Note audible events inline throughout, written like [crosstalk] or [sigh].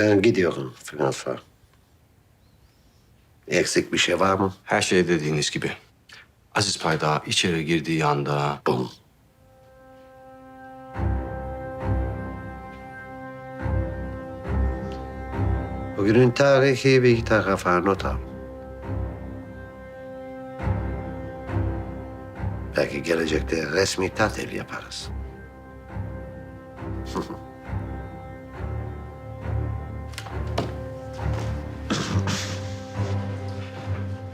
Ben gidiyorum Fransa. Eksik bir şey var mı? Her şey dediğiniz gibi. Aziz Payda içeri girdiği anda... Bum. Bugünün tarihi bir tarafa not al. Belki gelecekte resmi tatil yaparız. [laughs]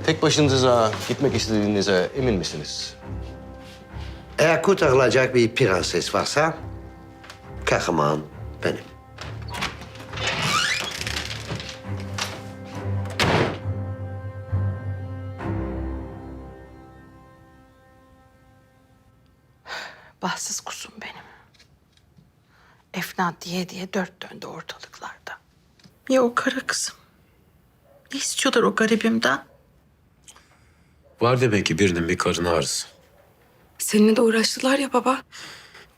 Tek başınıza gitmek istediğinize emin misiniz? Eğer kurtarılacak bir prenses varsa kahraman benim. Bahtsız kuzum benim. Efna diye diye dört döndü ortalıklarda. Ya o kara kızım? Ne istiyorlar o garibimden? Var demek ki birinin bir karın ağrısı. Seninle de uğraştılar ya baba.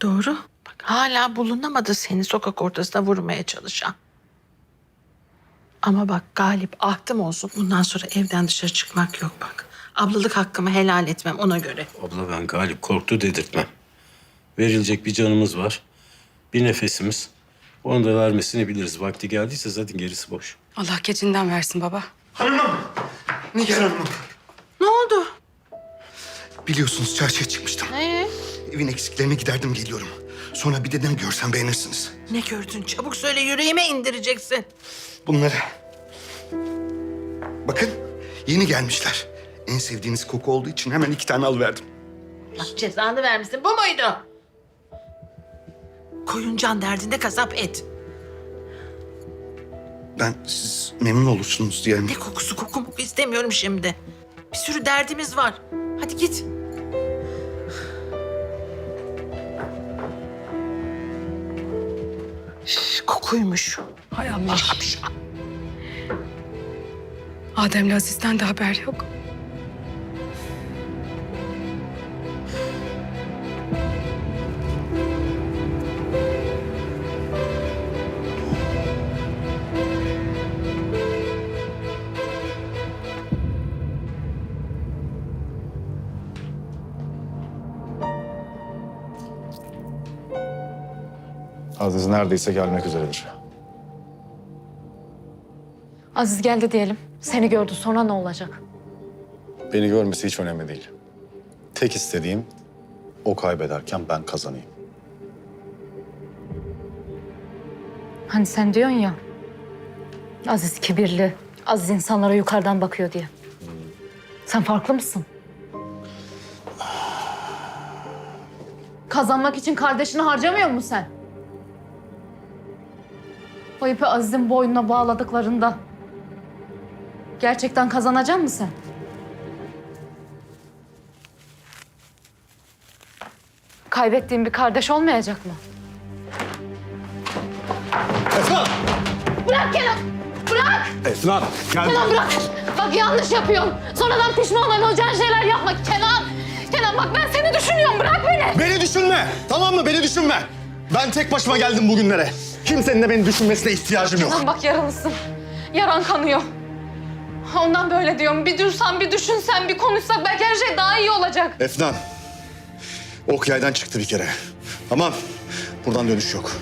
Doğru. Bak hala bulunamadı seni sokak ortasına vurmaya çalışan. Ama bak Galip ahtım olsun. Bundan sonra evden dışarı çıkmak yok bak. Ablalık hakkımı helal etmem ona göre. Abla ben Galip korktu dedirtmem. Verilecek bir canımız var. Bir nefesimiz. Onu da vermesini biliriz. Vakti geldiyse zaten gerisi boş. Allah keçinden versin baba. Nigar Hanım, Ne oldu? biliyorsunuz çarşıya çıkmıştım. Ee? Evin eksiklerini giderdim geliyorum. Sonra bir dedem görsem beğenirsiniz. Ne gördün? Çabuk söyle yüreğime indireceksin. Bunları... Bakın, yeni gelmişler. En sevdiğiniz koku olduğu için hemen iki tane alıverdim. Allah cezanı vermesin. Bu muydu? Koyun can derdinde kasap et. Ben siz memnun olursunuz diye... Ne kokusu koku moku istemiyorum şimdi. Bir sürü derdimiz var. Hadi git. Üf, kokuymuş. Hay Allah. Adem'le Aziz'den de haber yok. Aziz neredeyse gelmek üzeredir. Aziz geldi diyelim. Seni gördü sonra ne olacak? Beni görmesi hiç önemli değil. Tek istediğim o kaybederken ben kazanayım. Hani sen diyorsun ya. Aziz kibirli. Aziz insanlara yukarıdan bakıyor diye. Sen farklı mısın? Kazanmak için kardeşini harcamıyor musun sen? O ipi Aziz'in boynuna bağladıklarında gerçekten kazanacak mısın sen? Kaybettiğin bir kardeş olmayacak mı? Bırak Kenan! Bırak! Esra gel. Kenan bırak! Bak yanlış yapıyorsun. Sonradan pişman olacağın şeyler yapma Kenan! Kenan bak ben seni düşünüyorum. Bırak beni! Beni düşünme. Tamam mı? Beni düşünme. Ben tek başıma geldim bugünlere. Kimsenin de beni düşünmesine ihtiyacım yok. Kenan bak yaralısın. Yaran kanıyor. Ondan böyle diyorum. Bir dursan, bir düşünsen, bir konuşsak belki her şey daha iyi olacak. Efnan. Ok yaydan çıktı bir kere. Tamam. Buradan dönüş yok.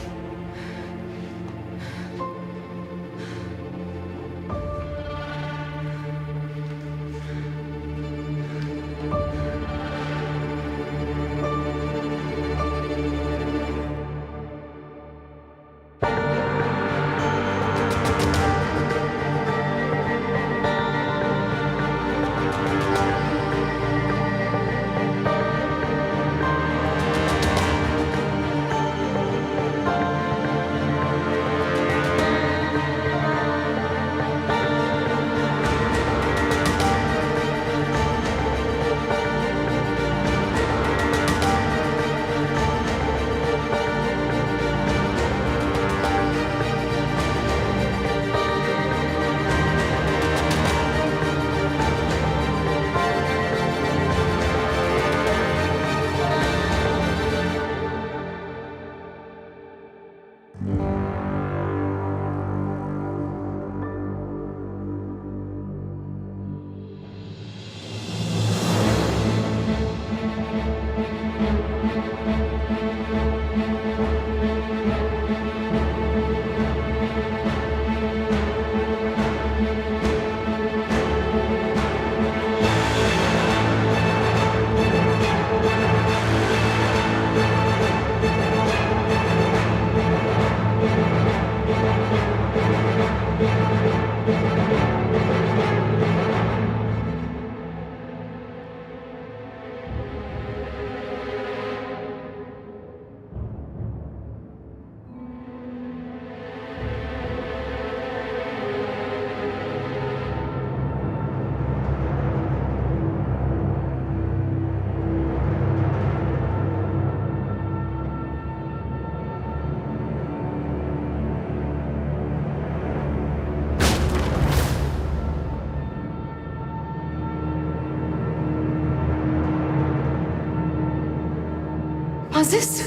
Aziz.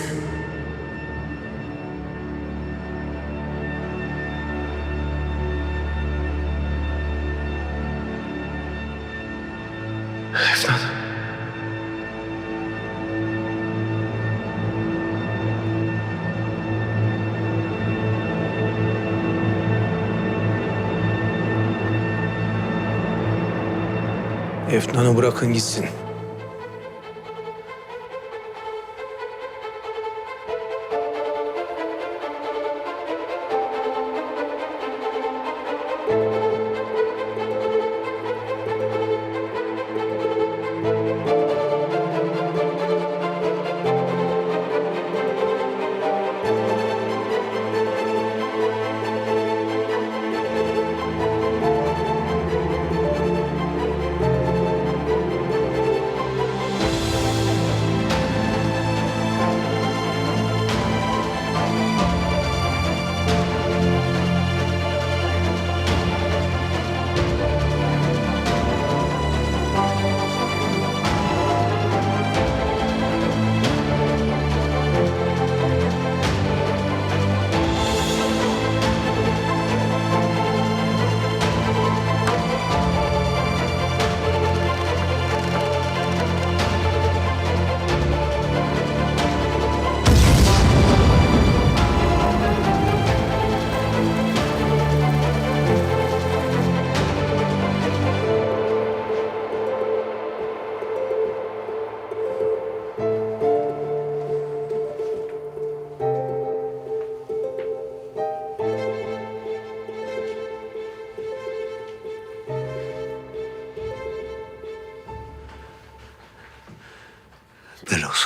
Efnan'ı bırakın gitsin.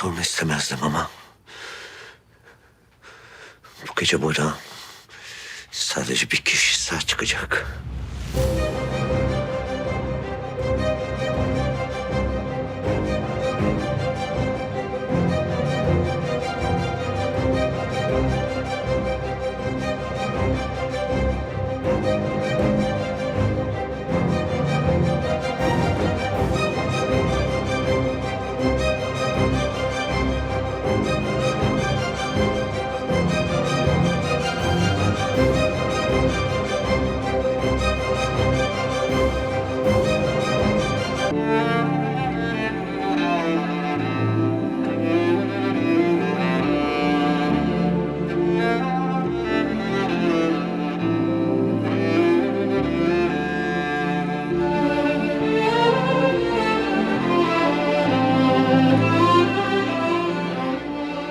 Olsun istemezdim ama... Bu gece burada sadece bir kişi sağ çıkacak.